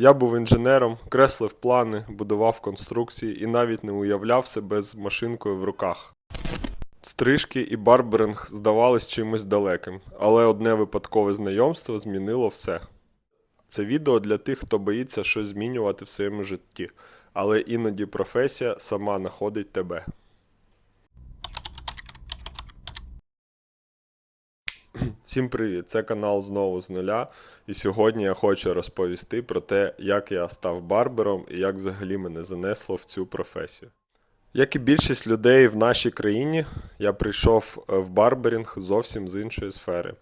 Я був інженером, креслив плани, будував конструкції і навіть не уявляв себе з машинкою в руках. Стрижки і барберинг здавались чимось далеким, але одне випадкове знайомство змінило все. Це відео для тих, хто боїться щось змінювати в своєму житті, але іноді професія сама знаходить тебе. Всім привіт! Це канал знову з нуля. І сьогодні я хочу розповісти про те, як я став барбером і як взагалі мене занесло в цю професію. Як і більшість людей в нашій країні, я прийшов е, в барберінг зовсім з іншої сфери.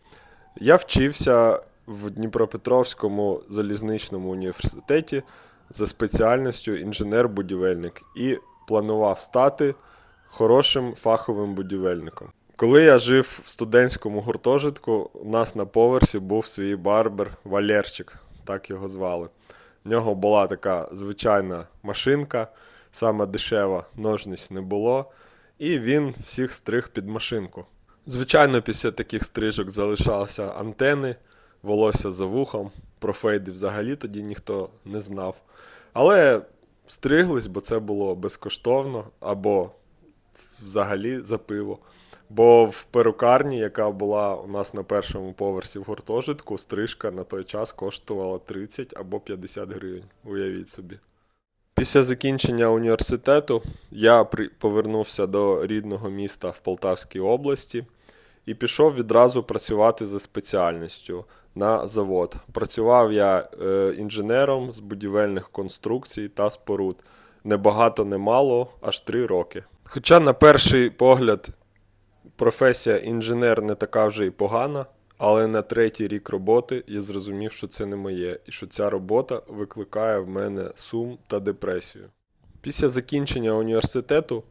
Я вчився в Дніпропетровському залізничному університеті за спеціальністю інженер-будівельник і планував стати хорошим фаховим будівельником. Коли я жив в студентському гуртожитку, у нас на поверсі був свій барбер Валерчик, так його звали. В нього була така звичайна машинка, саме дешева, ножниць не було, і він всіх стриг під машинку. Звичайно, після таких стрижок залишалися антени, волосся за вухом, про фейди взагалі тоді ніхто не знав. Але стриглись, бо це було безкоштовно або взагалі за пиво. Бо в перукарні, яка була у нас на першому поверсі в гуртожитку, стрижка на той час коштувала 30 або 50 гривень. Уявіть собі. Після закінчення університету я повернувся до рідного міста в Полтавській області і пішов відразу працювати за спеціальністю на завод. Працював я е, інженером з будівельних конструкцій та споруд. Небагато не мало, аж три роки. Хоча, на перший погляд, професія інженер не така вже й погана, але на третій рік роботи я зрозумів, що це не моє, і що ця робота викликає в мене сум та депресію. Після закінчення університету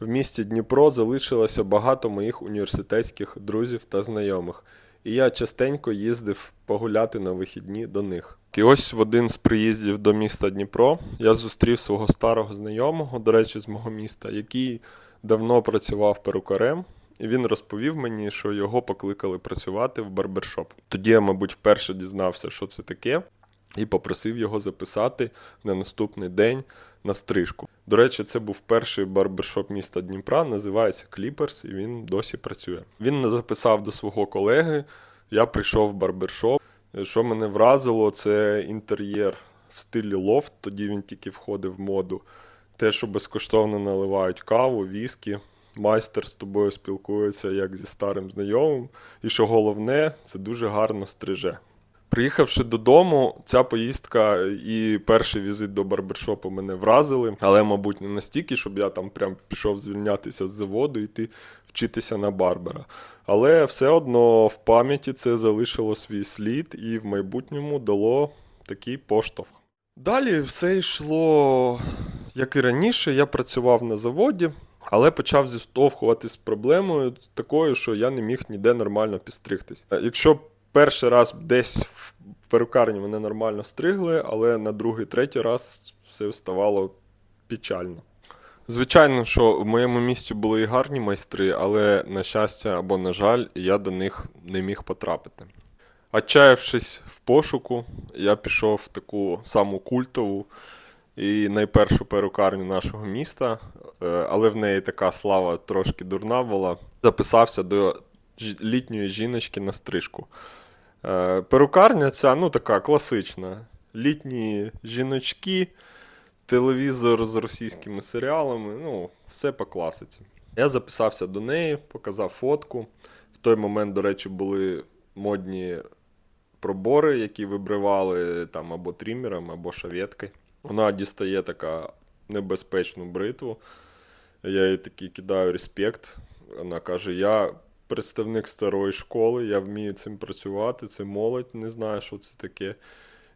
в місті Дніпро залишилося багато моїх університетських друзів та знайомих, і я частенько їздив погуляти на вихідні до них. І ось в один з приїздів до міста Дніпро я зустрів свого старого знайомого, до речі, з мого міста, який давно працював перукарем, і він розповів мені, що його покликали працювати в барбершоп. Тоді я, мабуть, вперше дізнався, що це таке, і попросив його записати на наступний день на стрижку. До речі, це був перший барбершоп міста Дніпра, називається Кліперс, і він досі працює. Він мене записав до свого колеги. Я прийшов в барбершоп. Що мене вразило, це інтер'єр в стилі лофт, тоді він тільки входив в моду. Те, що безкоштовно наливають каву, віскі, майстер з тобою спілкується як зі старим знайомим. І що головне, це дуже гарно стриже. Приїхавши додому, ця поїздка і перший візит до барбершопу мене вразили, але, мабуть, не настільки, щоб я там прям пішов звільнятися з заводу і йти вчитися на барбера. Але все одно в пам'яті це залишило свій слід і в майбутньому дало такий поштовх. Далі все йшло, як і раніше, я працював на заводі, але почав зіштовхуватись з проблемою такою, що я не міг ніде нормально підстригтись. Якщо перший раз десь в перукарні мене нормально стригли, але на другий, третій раз все ставало печально. Звичайно, що в моєму місті були і гарні майстри, але, на щастя або на жаль, я до них не міг потрапити. Отчаявшись в пошуку, я пішов в таку саму культову і найпершу перукарню нашого міста, е, але в неї така слава трошки дурна була. Записався до літньої жіночки на стрижку. Е, Перукарня ця ну така класична. Літні жіночки, телевізор з російськими серіалами, ну, все по класиці. Я записався до неї, показав фотку. В той момент, до речі, були модні пробори, які вибривали там або трімером, або шаветкою. Вона дістає така небезпечну бритву. Я їй такий кидаю респект. Вона каже: я представник старої школи, я вмію цим працювати, це молодь, не знаю, що це таке.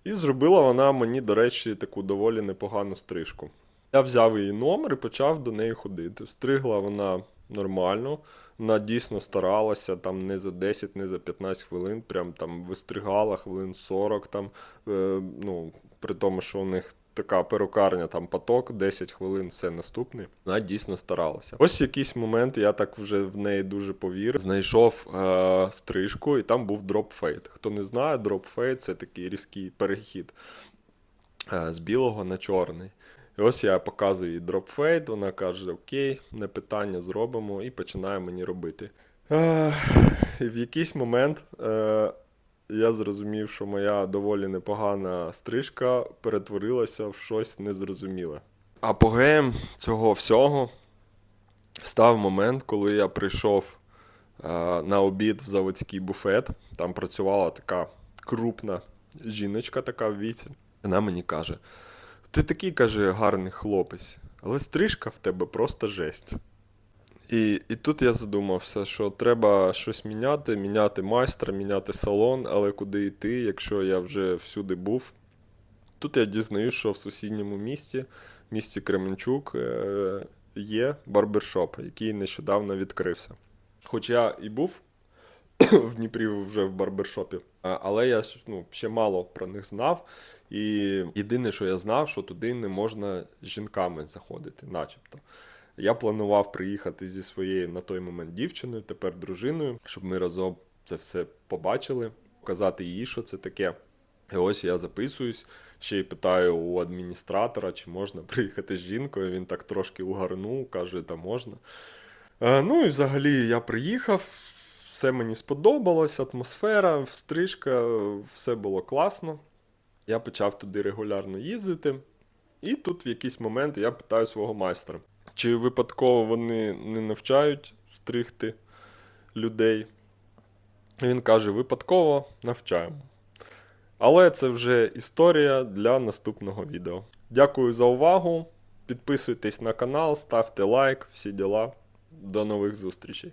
І зробила вона мені, до речі, таку доволі непогану стрижку. Я взяв її номер і почав до неї ходити. Стригла вона нормально, вона дійсно старалася там не за 10, не за 15 хвилин, прям там вистригала хвилин 40, там, е, ну, при тому, що у них така перукарня, там поток, 10 хвилин, все наступне. Вона дійсно старалася. Ось якийсь момент я так вже в неї дуже повірив. Знайшов е, стрижку, і там був дроп фейт. Хто не знає, дроп фейт це такий різкий перехід. е, з білого на чорний. І ось я показую їй дропфейд, вона каже: Окей, не питання, зробимо, і починає мені робити. Е, і в якийсь момент е, я зрозумів, що моя доволі непогана стрижка перетворилася в щось незрозуміле. Апогеєм цього всього став момент, коли я прийшов е, на обід в заводський буфет. Там працювала така крупна жіночка, така в віці. Вона мені каже: ти такий каже, гарний хлопець, але стрижка в тебе просто жесть. І, і тут я задумався, що треба щось міняти, міняти майстра, міняти салон, але куди йти, якщо я вже всюди був. Тут я дізнаюсь, що в сусідньому місті, місті Кременчук, е, є барбершоп, який нещодавно відкрився. Хоч я і був в Дніпрі вже в барбершопі, але я ну, ще мало про них знав. І єдине, що я знав, що туди не можна з жінками заходити, начебто. Я планував приїхати зі своєю на той момент дівчиною, тепер дружиною, щоб ми разом це все побачили, показати їй, що це таке. І ось я записуюсь, ще й питаю у адміністратора, чи можна приїхати з жінкою. Він так трошки угарнув, каже, та можна. Е, ну і взагалі я приїхав, все мені сподобалось, атмосфера, стрижка, все було класно. Я почав туди регулярно їздити. І тут в якийсь момент я питаю свого майстра, чи випадково вони не навчають стригти людей. Він каже: випадково навчаємо. Але це вже історія для наступного відео. Дякую за увагу. Підписуйтесь на канал, ставте лайк, всі діла. До нових зустрічей.